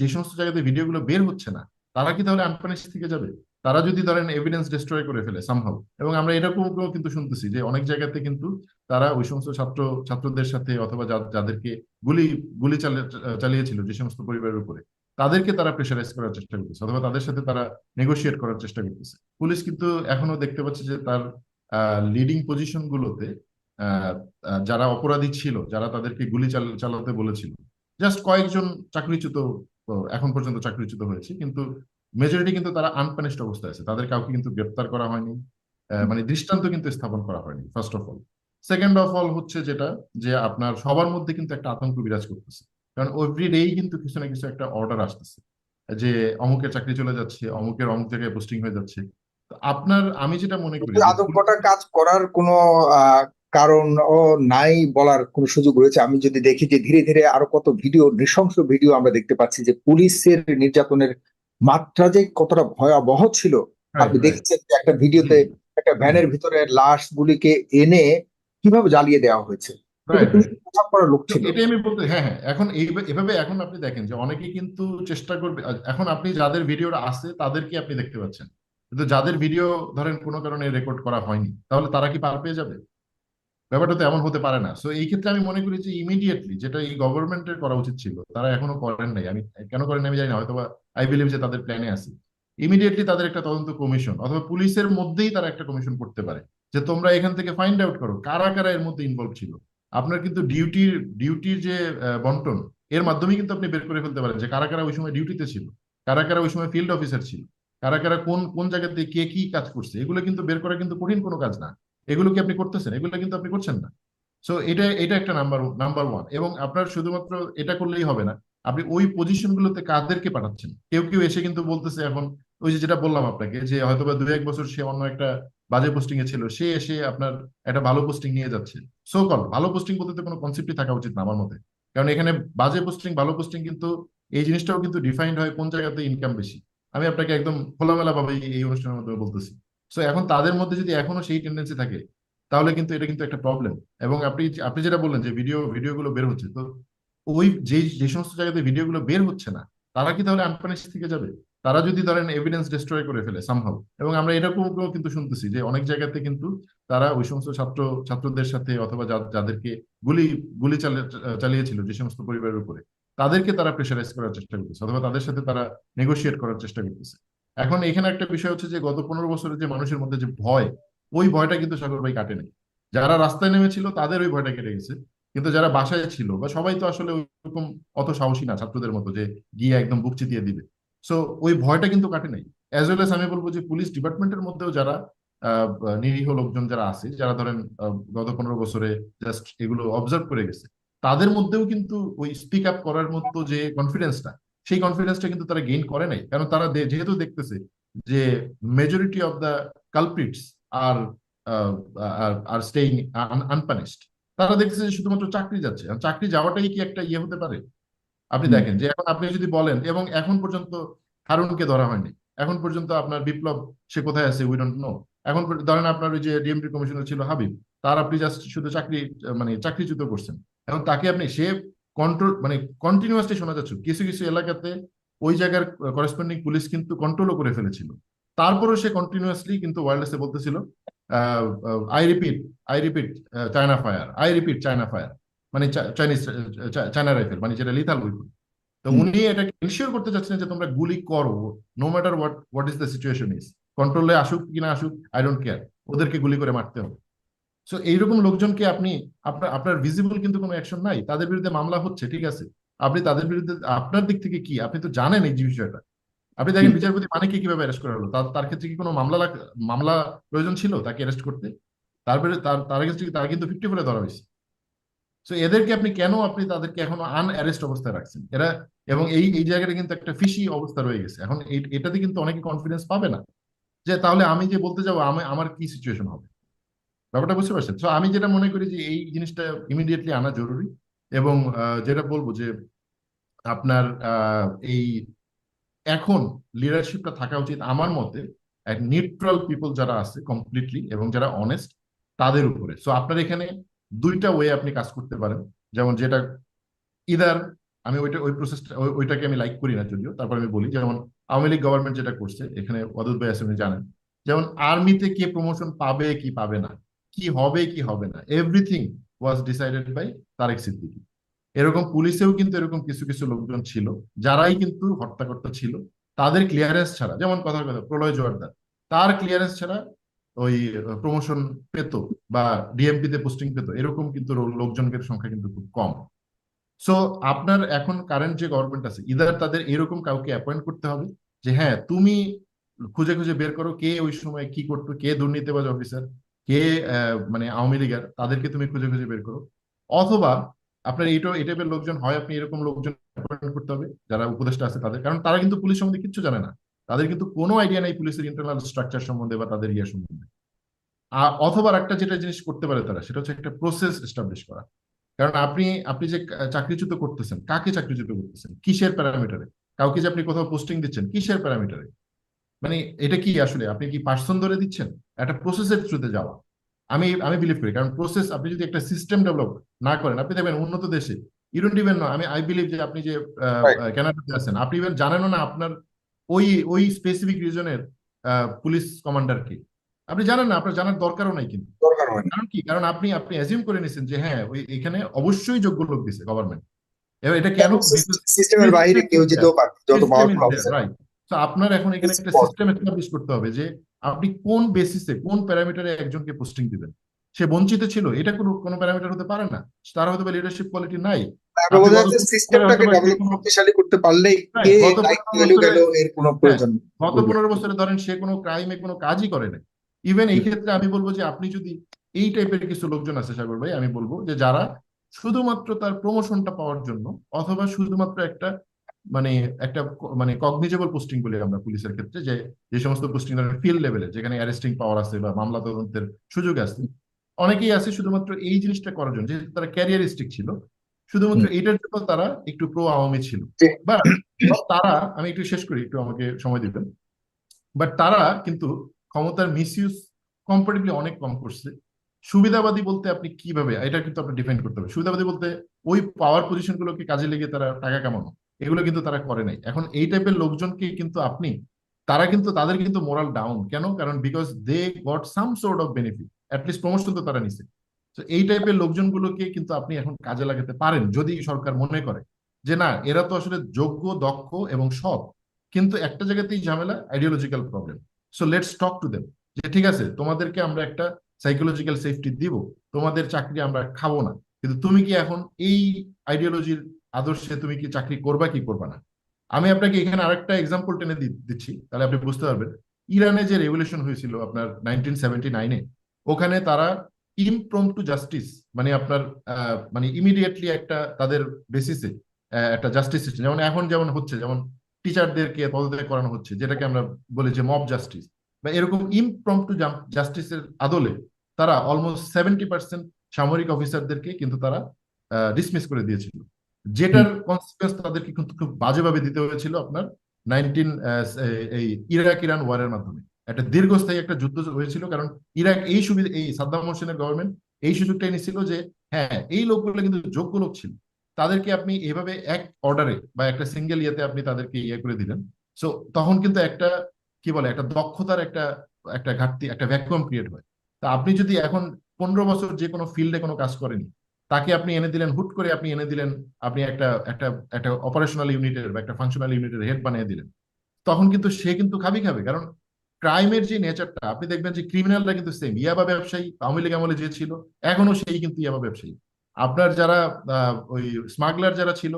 যে সমস্ত জায়গাতে ভিডিওগুলো বের হচ্ছে না, তারা কি তাহলে আনপানিশ থেকে যাবে? তারা যদি ধরেন এভিডেন্স ডিস্ট্রয় করে ফেলে সামহাও এবং আমরা এরকমও কিন্তু শুনতেছি যে অনেক জায়গাতে কিন্তু তারা ওই সমস্ত ছাত্র, ছাত্রদের সাথে অথবা যাদেরকে গুলি গুলি চালিয়েছিল যে সমস্ত পরিবারের উপরে, তাদেরকে তারা প্রেশারাইজ করার চেষ্টা করতেছে, অথবা তাদের সাথে তারা নেগোশিয়েট করার চেষ্টা করতেছে। পুলিশ কিন্তু এখনও দেখতে পাচ্ছে যে তার লিডিং পজিশন গুলোতে যারা অপরাধী ছিল, যারা তাদেরকে গুলি চালাতে বলেছিল জাস্ট কয়েকজন চাকরিচ্যুত এখন পর্যন্ত চাকরিচ্যুত হয়েছে কিন্তু মেজরিটি কিন্তু তারা আনপানিশড অবস্থায় আছে। তাদের কাউকে কিন্তু গ্রেপ্তার করা হয়নি মানে দৃষ্টান্ত কিন্তু স্থাপন করা হয়নি first of all second of all হচ্ছে যেটা যে আপনার সবার মধ্যে কিন্তু একটা আতঙ্ক বিরাজ করতেছে। কারণ এভরি ডেই কিন্তু কিছু না কিছু একটা অর্ডার আসতেছে যে অমুকের চাকরি চলে যাচ্ছে অমুকের অমুক জায়গায় পোস্টিং হয়ে যাচ্ছে। তো আপনার আমি যেটা মনে করি আতঙ্কটা কাজ করার কোনো কারণ ও নাই বলার কোনো সুযোগ রয়েছে। আমি যদি দেখি যে ধীরে ধীরে আরও কত ভিডিও নৃশংস ভিডিও আমরা দেখতে পাচ্ছি যে পুলিশের নির্যাতনের মাত্রা যে কতটা ভয়াবহ ছিল আপনি right. দেখছেন যে একটা ভিডিওতে একটা ভ্যানের ভিতরে লাশ গুলিকে এনে কীভাবে জ্বালিয়ে দেওয়া হয়েছে? এটাই আমি বলতে হ্যাঁ হ্যাঁ এখন এই এভাবে এখন আপনি দেখেন যে অনেকে কিন্তু চেষ্টা করবে এখন আপনি যাদের ভিডিওটা আছে তাদেরকে আপনি দেখতে পাচ্ছেন। কিন্তু যাদের ভিডিও ধরেন কোনো কারণে রেকর্ড করা হয়নি তাহলে তারা কি পার পেয়ে যাবে? ব্যাপারটা তো এমন হতে পারে না। সো এই ক্ষেত্রে আমি মনে করি যে ইমিডিয়েটলি যেটা এই গভর্নমেন্টের করা উচিত ছিল, তারা এখনও করেন নাই। আমি, কেন করেন আমি জানি না হয়তো আই বিলিভ যে তাদের প্ল্যানে আছে। ইমিডিয়েটলি তাদের একটা তদন্ত কমিশন অথবা পুলিশের মধ্যেই তারা একটা কমিশন করতে পারে যে তোমরা এখান থেকে ফাইন্ড আউট করো কারা কারা এর মধ্যে ইনভলভ ছিল। আপনার কিন্তু ডিউটির ডিউটির যে বন্টন, এর মাধ্যমে কিন্তু আপনি বের করে ফেলতে পারেন যে কারা কারা ওই সময় ডিউটিতে ছিল, কারা কারা ওই সময় ফিল্ড অফিসার ছিল, কারা কারা কোন কোন জায়গাতে কে কি কাজ করছে, এগুলো কিন্তু বের করা কিন্তু কঠিন কোনো কাজ না। এগুলো কি আপনি করতেছেন? এগুলো কিন্তু আপনি করছেন না। সো এটা এটা একটা নাম্বার নাম্বার ওয়ান এবং আপনার শুধুমাত্র এটা করলেই হবে না। আপনি ওই পজিশন গুলোতে কাদেরকে পাঠাচ্ছেন? কেউ কেউ এসে কিন্তু বলতেছে এখন, ওই যে যেটা বললাম আপনাকে যে হয়তোবা দু এক বছর সে অন্য একটা বাজে পোস্টিং এ ছিল, সে এসে আপনার একটা ভালো পোস্টিং নিয়ে যাচ্ছে। সো কল ভালো পোস্টিং বলতে তো কোনো কনসেপ্টই থাকা উচিত না আমার মতে। কারণ এখানে বাজে পোস্টিং ভালো পোস্টিং কিন্তু এই জিনিসটাও কিন্তু ডিফাইন্ড হয় কোন জায়গাতে ইনকাম বেশি। আমি আপনাকে একদম খোলামেলা ভাবে এই অনুষ্ঠানের মাধ্যমে বলতেছি। সো এখন তাদের মধ্যে যদি এখনও সেই টেন্ডেন্সি থাকে, তাহলে কিন্তু এটা কিন্তু একটা প্রবলেম এবং আপনি আপনি যেটা বললেন যে ভিডিও ভিডিওগুলো বের হচ্ছে, তো ওই যে যে সমস্ত জায়গাতে ভিডিওগুলো বের হচ্ছে না, তারা কি তাহলে আনপানিশ থেকে যাবে? তারা যদি ধরেন এভিডেন্স ডিস্ট্রয় করে ফেলে সামহাও এবং আমরা এরকমও কিন্তু শুনতেছি যে, অনেক জায়গাতে কিন্তু তারা ওই সমস্ত ছাত্র, ছাত্রদের সাথে অথবা যাদেরকে গুলি গুলি চালিয়ে- চালিয়েছিল যে সমস্ত পরিবারের উপরে, তাদেরকে তারা প্রেশারাইজ করার চেষ্টা করতেছে, অথবা তাদের সাথে তারা নেগোশিয়েট করার চেষ্টা করতেছে। এখন এখানে একটা বিষয় হচ্ছে যে, গত পনেরো বছরে যে মানুষের মধ্যে যে ভয়, ওই ভয়টা কিন্তু সাগর ভাই কাটেনি। যারা রাস্তায় নেমেছিল, তাদের ওই ভয়টা কেটে গেছে। কিন্তু যারা বাসায় ছিল, বা সবাই তো আসলে ওরকম অত সাহসী না, ছাত্রদের মতো, যে গিয়ে একদম বুক চিতিয়ে দিবে। সো ওই ভয়টা কিন্তু কাটে নাই। অ্যাজ ওয়েল এস আমি বলব যে পুলিশ ডিপার্টমেন্টের মধ্যেও যারা নিরীহ লোকজন যারা আছে, যারা ধরেন গত পনেরো বছরে জাস্ট এগুলো অবজার্ভ করে গেছে, তাদের মধ্যেও কিন্তু ওই স্পিক আপ করার মতো যে কনফিডেন্সটা সেই কনফিডেন্সটা কিন্তু তারা গেইন করে নাই। কারণ তারা যেহেতু দেখতেছে যে majority of the culprits are are staying unpunished তারা দেখতেছে যে শুধুমাত্র চাকরি যাচ্ছে। চাকরি যাওয়াটাই কি একটা ইয়ে হতে পারে? আপনি দেখেন যে এখন আপনি যদি বলেন এবং এখন পর্যন্ত হারুনকে ধরা হয়নি এখন পর্যন্ত আপনার বিপ্লব সে কোথায় আছে উই ডোন্ট নো এখন ধরেন আপনার ওই যে ডিএমপি কমিশনার ছিল হাবিব তার আপনি জাস্ট শুধু চাকরি মানে চাকরিচ্যুত করছেন। এখন তাকে আপনি সে কন্ট্রোল মানে কন্টিনিউয়াসলি শোনা যাচ্ছে কিছু কিছু এলাকাতে ওই জায়গার করেসপন্ডিং পুলিশ কিন্তু কন্ট্রোলও করে ফেলেছিল। তারপরেও সে কন্টিনিউয়াসলি কিন্তু ওয়ারলেসে বলতেছিল I repeat I repeat China fire I repeat China fire মানে চাইনিজ চায়না রাইফেল মানে যেটা লিথাল উইপন তো উনি এটা এনশিওর করতে চাচ্ছেন যে তোমরা গুলি করো no matter what what is the situation is কন্ট্রোলে আসুক কিনা আসুক আই ডোন্ট কেয়ার ওদেরকে গুলি করে মারতে হবে। সো এইরকম লোকজনকে আপনি আপনার আপনার ভিজিবল কিন্তু কোনো অ্যাকশন নাই। তাদের বিরুদ্ধে মামলা হচ্ছে ঠিক আছে? আপনি তাদের বিরুদ্ধে আপনার দিক থেকে কি? আপনি তো জানেন এই বিষয়টা। আপনি দেখেন। বিচারপতি মানিককে কীভাবে অ্যারেস্ট করা হলো? তার তার ক্ষেত্রে কি কোনো মামলা মামলা প্রয়োজন ছিল তাকে অ্যারেস্ট করতে? তারপরে তার তার ক্ষেত্রে তার কিন্তু ফিফটি ফোরে ধরা হয়েছে। সো এদেরকে আপনি কেন আপনি তাদেরকে এখনও আনঅ্যারেস্ট অবস্থায় রাখছেন? এরা এবং এই এই জায়গাটা কিন্তু একটা ফিশি অবস্থা রয়ে গেছে। এখন এটাতে কিন্তু অনেকে কনফিডেন্স পাবে না। যে তাহলে আমি যে বলতে যাব আমি আমার কি সিচুয়েশন হবে? ব্যাপারটা বুঝতে পারছেন? তো আমি যেটা মনে করি যে এই জিনিসটা ইমিডিয়েটলি আনা জরুরি এবং যেটা বলব যে আপনার এই এখন লিডারশিপটা থাকা উচিত আমার মতে নিউট্রাল পিপল যারা আছে কমপ্লিটলি এবং যারা অনেস্ট তাদের উপরে। সো আপনার এখানে দুইটা ওয়ে আপনি কাজ করতে পারেন। যেমন যেটা ইদার আমি ওইটা, ওই প্রসেসটা ওইটাকে আমি লাইক করি না যদিও, তারপর আমি বলি যেমন আওয়ামী লীগ গভর্নমেন্ট যেটা করছে, এখানে অদূত ভাই উনি জানেন। যেমন আর্মিতে কে প্রমোশন পাবে কি পাবে না? কি হবে কি হবে না। Everything was decided by Tarek Siddiqui এরকম পুলিশেও কিন্তু এরকম কিছু কিছু লোকজন ছিল, যারাই কিন্তু হত্যাকর্তা ছিল। তাদের ক্লিয়ারেন্স ছাড়া, যেমন কথার কথা, প্রলয় জোয়ারদার। তার ক্লিয়ারেন্স ছাড়া ওই প্রমোশন পেত বা ডিএমপি তে পোস্টিং পেত, এরকম কিন্তু লোকজনের সংখ্যা কিন্তু খুব কম। সো আপনার এখন কারেন্ট যে গভর্নমেন্ট আছে ইদার তাদের এরকম কাউকে অ্যাপয়েন্ট করতে হবে যে হ্যাঁ তুমি খুঁজে খুঁজে বের করো কে ওই সময় কি করতো, কে দুর্নীতিবাজ অফিসার কে মানে আওয়ামী লীগের, তাদেরকে তুমি খুঁজে খুঁজে বের করো। অথবা আপনার এইটা, এই টাইপের লোকজন হয়, আপনি এরকম লোকজন করতে হবে, যারা উপদেষ্টা আছে তাদের। কারণ তারা কিন্তু পুলিশ সম্বন্ধে কিছু জানে না। তাদের কিন্তু কোনো আইডিয়া নেই পুলিশের ইন্টারনাল স্ট্রাকচার সম্বন্ধে বা তাদের ইয়ে সম্বন্ধে। আর অথবা একটা যেটা জিনিস করতে পারে তারা, সেটা হচ্ছে একটা প্রসেস এস্টাবলিশ করা। কারণ আপনি আপনি যে চাকরিচ্যুত করতেছেন, কাকে চাকরিচ্যুত করতেছেন? কিসের প্যারামিটারে কাউকে যে আপনি কোথাও পোস্টিং দিচ্ছেন, কিসের প্যারামিটারে মানে এটা কি আসলে? আপনি কি পার্সন ধরে দিচ্ছেন? একটা প্রসেসের থ্রুতে যাওয়া। আমি আমি বিলিভ করি কারণ প্রসেস আপনি যদি একটা সিস্টেম ডেভেলপ না করেন আপনি দেখবেন উন্নত দেশে ইউডন্ট ইভেন নো আমি আই বিলিভ যে আপনি যে. কানাডাতে আছেন আপনি ইভেন জানেনও না আপনার ওই ওই স্পেসিফিক রিজনের পুলিশ কমান্ডার কি। আপনি জানেন না আপনার জানার দরকারও নাই কিন্তু। হয় কারণ কি? কারণ আপনি আপনি অ্যাজিউম করে নিছেন যে হ্যাঁ ওই এখানে অবশ্যই যোগ্য লোক দিছে গভর্নমেন্ট এবার এটা কেন সিস্টেমের বাইরে কেউ যেতেও পারে যত পাওয়ারফুল অফিসার রাইট তো আপনার এখন এখানে একটা সিস্টেম এস্টাবলিশ করতে হবে যে আপনি কোন বেসিসে কোন প্যারামিটারে একজনকে পোস্টিং দিবেন। সে বঞ্চিত ছিল এটা কোনো কোনো প্যারামিটার হতে পারে না। তার হয়তো লিডারশিপ কোয়ালিটি নাই। আমরা বোঝা যাচ্ছে গত সিস্টেমটাকে ডেভেলপ শক্তিশালী করতে পারলেই কে পনেরো ভ্যালু গেল বছরে- এর কোনো প্রয়োজন গত পনেরো বছরে ধরেন সে কোনো ক্রাইমে কোনো কাজই করে না ইভেন এই ক্ষেত্রে আমি বলব যে আপনি যদি এই টাইপের কিছু লোকজন আছে সাগর ভাই আমি বলব যে যারা শুধুমাত্র তার প্রমোশনটা পাওয়ার জন্য অথবা শুধুমাত্র একটা মানে একটা মানে কগনিজেবল পোস্টিং বলি আমরা পুলিশের ক্ষেত্রে যে যে সমস্ত পোস্টিং ধরেন ফিল্ড লেভেলে যেখানে অ্যারেস্টিং পাওয়ার আছে বা মামলা তদন্তের সুযোগ আছে অনেকেই আছে শুধুমাত্র এই জিনিসটা করার জন্য যেহেতু তারা ক্যারিয়ারিস্টিক ছিল শুধুমাত্র এইটার জন্য তারা একটু প্রো আওয়ামী ছিল। বা তারা আমি একটু শেষ করি একটু আমাকে সময় দিবেন। বাট তারা কিন্তু ক্ষমতার মিসইউজ কম্পারেটিভলি অনেক কম করছে। সুবিধাবাদী বলতে আপনি কীভাবে এটা কিন্তু আপনি ডিফাইন করতে হবে। সুবিধাবাদী বলতে ওই পাওয়ার পজিশন গুলোকে কাজে লেগে তারা টাকা কামানো। এগুলো কিন্তু তারা করে নাই। এখন এই টাইপের লোকজনকে কিন্তু আপনি, তারা কিন্তু, তাদের কিন্তু মোরাল ডাউন কেন? কারণ because they got some sort of benefit at least promotion তো তারা নিছে। তো এই টাইপের লোকজনগুলোকে কিন্তু আপনি এখন কাজে লাগাতে পারেন, যদি সরকার মনে করে যে না, এরা তো আসলে যোগ্য, দক্ষ এবং সৎ, কিন্তু একটা জায়গাতেই ঝামেলা ideological problem so let's talk to them যে ঠিক আছে, তোমাদেরকে আমরা একটা সাইকোলজিক্যাল সেফটি দিব, তোমাদের চাকরি আমরা খাব না। কিন্তু তুমি কি এখন এই আইডিওলজির আদর্শে তুমি কি চাকরি করবা কি করবা না? আমি আপনাকে এখানে আরেকটা এক্সাম্পল টেনে দিচ্ছি, তাহলে আপনি বুঝতে পারবেন। ইরানে যে রেভলিউশন হয়েছিল আপনার নাইনটিন সেভেন্টি নাইনে ওখানে তারা ইমপ্রম্পটু জাস্টিস মানে আপনার মানে ইমিডিয়েটলি একটা তাদের বেসিসে একটা জাস্টিস সিস্টেম যেমন এখন যেমন হচ্ছে, যেমন টিচারদেরকে পদত্যাগ করানো হচ্ছে, যেটাকে আমরা বলি যে মব জাস্টিস বা এরকম ইমপ্রম্পটু জাস্টিসের আদলে তারা অলমোস্ট সেভেন্টি পার্সেন্ট সামরিক অফিসারদেরকে কিন্তু তারা ডিসমিস করে দিয়েছিল। যেটার কনসিকুয়েন্স তাদেরকে কিন্তু খুব বাজেভাবে দিতে হয়েছিল আপনার নাইনটিন এই ইরাক ইরান ওয়ারের মাধ্যমে। একটা দীর্ঘস্থায়ী একটা যুদ্ধ হয়েছিল কারণ ইরাক এই সুবিধা, এই সাদ্দাম হোসেনের গভর্নমেন্ট এই সুযোগটাই নিছিল যে হ্যাঁ এই লোকগুলো কিন্তু যোগ্য লোক ছিল। তাদেরকে আপনি এভাবে এক অর্ডারে বা একটা সিঙ্গেল ইয়েতে আপনি তাদেরকে ইয়ে করে দিলেন। সো তখন কিন্তু একটা, কি বলে, একটা দক্ষতার একটা একটা ঘাটতি, একটা ভ্যাকুয়াম ক্রিয়েট হয়। তা আপনি যদি এখন পনেরো বছর যে কোনো ফিল্ডে কোনো কাজ করেনি তাকে আপনি এনে দিলেন, হুট করে আপনি এনে দিলেন, আপনি একটা একটা একটা অপারেশনাল ইউনিটের বা একটা ফাংশনাল ইউনিটের হেড বানিয়ে দিলেন। তখন কিন্তু সে কিন্তু খাবি খাবে। কারণ ক্রাইমের যে নেচারটা আপনি দেখবেন যে ক্রিমিনালরা কিন্তু সেম ইয়াবা ব্যবসায়ী, আওয়ামী লীগ আমলে যে ছিল, এখনও সেই কিন্তু ইয়াবা ব্যবসায়ী। আপনার যারা ওই স্মাগলার যারা ছিল,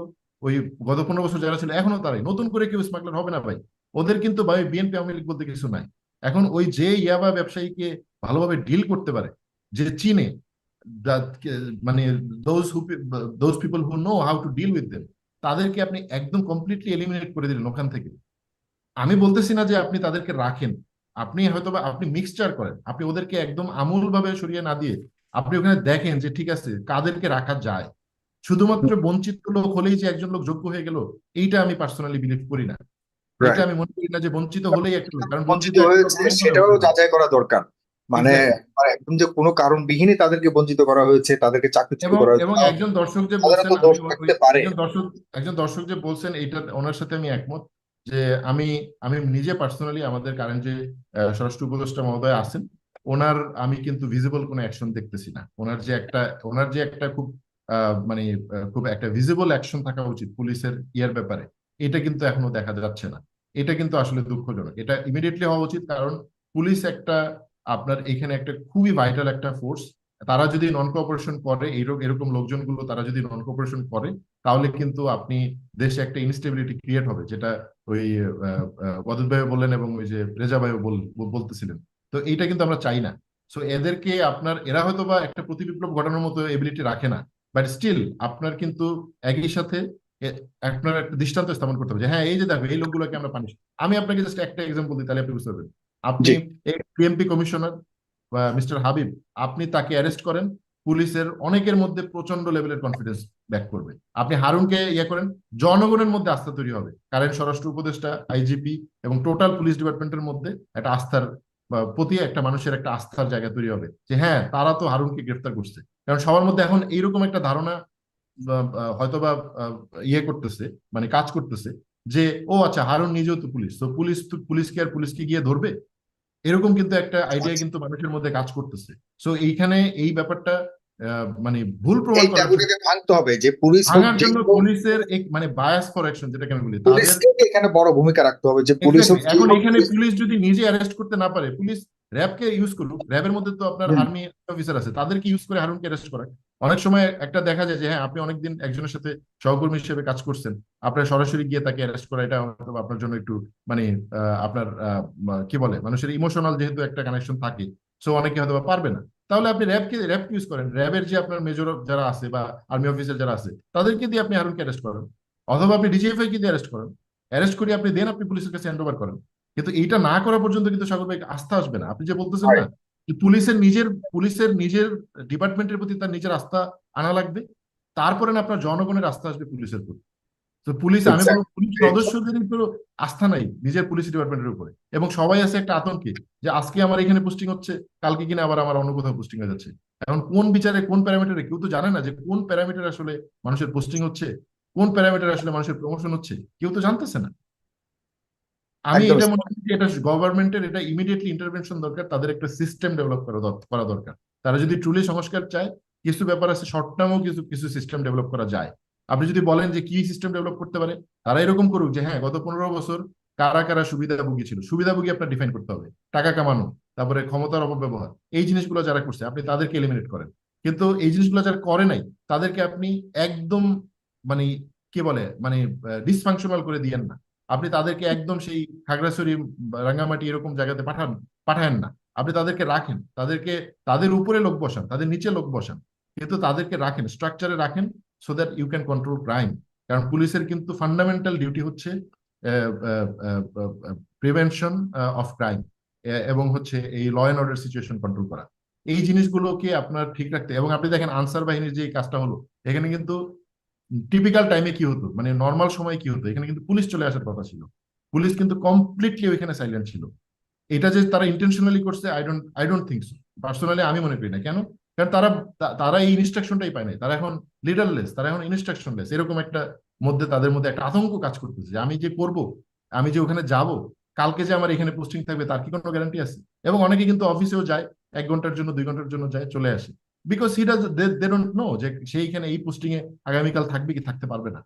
ওই গত পনেরো বছর যারা ছিল, এখনও তারাই। নতুন করে কেউ স্মাগলার হবে না ভাই। ওদের কিন্তু ভাই বিএনপি আওয়ামী লীগ বলতে কিছু নাই। এখন ওই যে ইয়াবা ব্যবসায়ীকে ভালোভাবে ডিল করতে পারে, যে চীনে that- মানে those who those people who know how to deal with them তাদেরকে আপনি একদম কমপ্লিটলি এলিমিনেট করে দিলেন ওখান থেকে। আমি বলতেছি না যে আপনি তাদেরকে রাখেন। আপনি হয়তো আপনি মিক্সচার করেন। আপনি ওদেরকে একদম আমূল ভাবে সরিয়ে না দিয়ে আপনি ওখানে দেখেন যে ঠিক আছে কাদেরকে রাখা যায়। শুধুমাত্র বঞ্চিত লোক হলেই যে একজন লোক যোগ্য হয়ে গেল এইটা আমি পার্সোনালি বিলিভ করি না। এটা আমি মনে করি না যে বঞ্চিত হলেই একটা কারণ বঞ্চিত হয়েছে সেটাও যাচাই করা দরকার। মানে মানে একদম যে কোনো কারণবিহীনই তাদেরকে বঞ্চিত করা হয়েছে তাদেরকে চাকরিচ্যুত করা হয়েছে। এবং একজন দর্শক যে বলছেন। একজন দর্শক একজন দর্শক যে বলছেন এটা ওনার সাথে আমি একমত যে আমি আমি নিজে পার্সোনালি আমাদের কারেন্ট যে স্বরাষ্ট্র উপদেষ্টা মহোদয় আছেন ওনার আমি কিন্তু ভিজিবল কোনো অ্যাকশন দেখতেছি না। ওনার যে একটা ওনার যে একটা খুব আহ, মানে খুব একটা ভিজিবল অ্যাকশন থাকা উচিত পুলিশের ইয়ার ব্যাপারে এটা কিন্তু এখনও দেখা যাচ্ছে না। এটা কিন্তু আসলে দুঃখজনক। এটা ইমিডিয়েটলি হওয়া উচিত কারণ পুলিশ একটা আপনার এখানে একটা খুবই ভাইটাল একটা ফোর্স তারা যদি নন কোঅপারেশন করে এরকম এরকম লোকজনগুলো তারা যদি নন কোঅপারেশন করে, তাহলে কিন্তু আপনি দেশে একটা ইনস্টেবিলিটি ক্রিয়েট হবে, যেটা ওই ওয়াদুদ ভাই বললেন এবং ওই যে রেজা ভাই বলতেছিলেন। তো এইটা কিন্তু আমরা চাই না। সো এদেরকে আপনার, এরা হয়তো বা একটা প্রতিবিপ্লব ঘটানোর মতো এবিলিটি রাখে না বাট স্টিল আপনার কিন্তু একই সাথে আপনার একটা দৃষ্টান্ত স্থাপন করতে হবে যে হ্যাঁ এই যে দেখো, এই লোকগুলোকে আমরা পানিশ আমি আপনাকে জাস্ট একটা এক্সাম্পল দিই, তাহলে আপনি বুঝতে পারবেন। আপনি জি। কমিশনার মিস্টার হাবিব আপনি তাকে অ্যারেস্ট করেন পুলিশের অনেকের মধ্যে প্রচণ্ড লেভেলের কনফিডেন্স ব্যাক করবে। আপনি হারুনকে ইয়ে করেন জনগণের মধ্যে আস্থা তৈরি হবে। কারেন্ট স্বরাষ্ট্র উপদেষ্টা আইজিপি এবং টোটাল পুলিশ ডিপার্টমেন্টের মধ্যে একটা আস্থার প্রতি একটা মানুষের একটা আস্থার জায়গা তৈরি হবে। যে হ্যাঁ তারা তো হারুনকে গ্রেফতার করছে। কারণ সবার মধ্যে এখন এইরকম একটা ধারণা হয়তো বা ইয়ে করতেছে মানে কাজ করতেছে যে ও আচ্ছা হারুন নিজেও তো পুলিশ তো পুলিশ পুলিশকে আর পুলিশকে গিয়ে ধরবে? এরকম কিন্তু একটা আইডিয়া কিন্তু মানুষের মধ্যে কাজ করতেছে। সো এইখানে এই ব্যাপারটা মানে ভুল প্রমাণ ট্যাবুটাকে ভাঙতে হবে যে পুলিশ ভাঙার জন্য হোক, পুলিশের এক মানে বায়াস ফর অ্যাকশন যেটাকে আমি বলি তাদের এখানে বড় ভূমিকা রাখতে হবে যে পুলিশ এখন এখানে পুলিশ যদি নিজে অ্যারেস্ট করতে না পারে পুলিশ র্যাবকে ইউজ করুক র্যাবের মধ্যে তো আপনার আর্মি অফিসার আছে তাদেরকে ইউজ করে হারুনকে অ্যারেস্ট করা অনেক সময় একটা দেখা যায় যে হ্যাঁ আপনি অনেকদিন একজনের সাথে সহকর্মী হিসেবে কাজ করছেন। আপনার সরাসরি গিয়ে তাকে অ্যারেস্ট করা এটা আপনার জন্য একটু মানে আপনার কি বলে? মানুষের ইমোশনাল যেহেতু একটা কানেকশন থাকে সো অনেকে হয়তো বা পারবে না। তাহলে আপনি র্যাব র্যাবকে র্যাবকে ইউজ করেন। র্যাবের যে আপনার মেজর যারা আছে বা আর্মি অফিসার যারা আছে তাদেরকে দিয়ে আপনি হারুনকে অ্যারেস্ট করেন। অথবা আপনি ডিজিএফআই কে দিয়ে অ্যারেস্ট করেন। অ্যারেস্ট করে আপনি দেন আপনি পুলিশের কাছে হ্যান্ড ওভার করেন। কিন্তু এইটা না করা পর্যন্ত কিন্তু সাগর ভাই আস্থা আসবে না। আপনি যে বলতেছেন না পুলিশের নিজের পুলিশের নিজের ডিপার্টমেন্টের প্রতি তার নিজের আস্থা আনা লাগবে। তারপরে না আপনার জনগণের আস্থা আসবে পুলিশের প্রতি। তো পুলিশ আমি বলব পুলিশ সদস্যদেরই তো আস্থা নাই নিজের পুলিশ ডিপার্টমেন্টের উপরে। এবং সবাই আছে একটা আতঙ্কে যে আজকে আমার এখানে পোস্টিং হচ্ছে কালকে কিনা আবার আমার অন্য কোথাও পোস্টিং হয়ে যাচ্ছে। এখন কোন বিচারে কোন প্যারামিটারে কেউ তো জানে না যে কোন প্যারামিটার আসলে মানুষের পোস্টিং হচ্ছে কোন প্যারামিটার আসলে মানুষের প্রমোশন হচ্ছে কেউ তো জানতেছে না। আমি। এটা মনে করি যে এটা গভর্নমেন্টের এটা ইমিডিয়েটলি ইন্টারভেনশন দরকার তাদের একটা সিস্টেম ডেভেলপ করা দরকার। তারা যদি ট্রুলি সংস্কার চায় কিছু ব্যাপার আছে শর্ট টার্মও কিছু কিছু সিস্টেম ডেভেলপ করা যায়। আপনি যদি বলেন যে কি সিস্টেম ডেভেলপ করতে পারে তারা এরকম করুক যে হ্যাঁ গত পনেরো বছর কারা কারা সুবিধাভোগী ছিল সুবিধাভোগী আপনার ডিফাইন করতে হবে। টাকা কামানো তারপরে ক্ষমতার অপব্যবহার এই জিনিসগুলো যারা করছে আপনি তাদেরকে এলিমিনেট করেন। কিন্তু এই জিনিসগুলো যারা করে নাই তাদেরকে আপনি একদম মানে কি বলে মানে ডিসফাংশনাল করে দিয়েন না। আপনি তাদেরকে একদম সেই খাগড়াছড়ি, রাঙ্গামাটি এরকম জায়গাতে পাঠান, পাঠায়েন না। আপনি তাদেরকে রাখেন। তাদেরকে, তাদের উপরে লোক বসান, তাদের নিচে লোক বসান। কিন্তু তাদেরকে রাখেন স্ট্রাকচারে রাখেন so that you can control crime কারণ পুলিশের কিন্তু ফান্ডামেন্টাল ডিউটি হচ্ছে প্রিভেনশন অফ ক্রাইম এবং হচ্ছে এই law and order situation control করা। এই জিনিসগুলোকে আপনার ঠিক রাখতে এবং আপনি দেখেন আনসার বাহিনীর যে কাজটা হলো, এখানে কিন্তু টিপিক্যাল টাইমে কি হতো? মানে নর্মাল সময় কি হতো? এখানে কিন্তু পুলিশ চলে আসার কথা ছিল। পুলিশ কিন্তু কমপ্লিটলি ওইখানে সাইলেন্ট ছিল। এটা যে তারা ইন্টেনশনালি করছে I don't I don't think so personally আমি মনে করি না। কেন? কারণ তারা তারা এই ইনস্ট্রাকশনটাই পায় নাই। তারা এখন লিডারলেস তারা এখন ইনস্ট্রাকশনলেস এরকম একটা মধ্যে, তাদের মধ্যে একটা আতঙ্ক কাজ করতেছে যে আমি যে করব, আমি যে ওখানে যাব, কালকে যে আমার এখানে পোস্টিং থাকবে, তার কি কোনো গ্যারান্টি আছে? এবং অনেকে কিন্তু অফিসেও যায়, এক ঘণ্টার জন্য, দুই ঘণ্টার জন্য যায়, চলে আসে। Because he does they don't know যে সেইখানে এই পোস্টিং এ আগামীকাল থাকবে কি থাকতে পারবে না.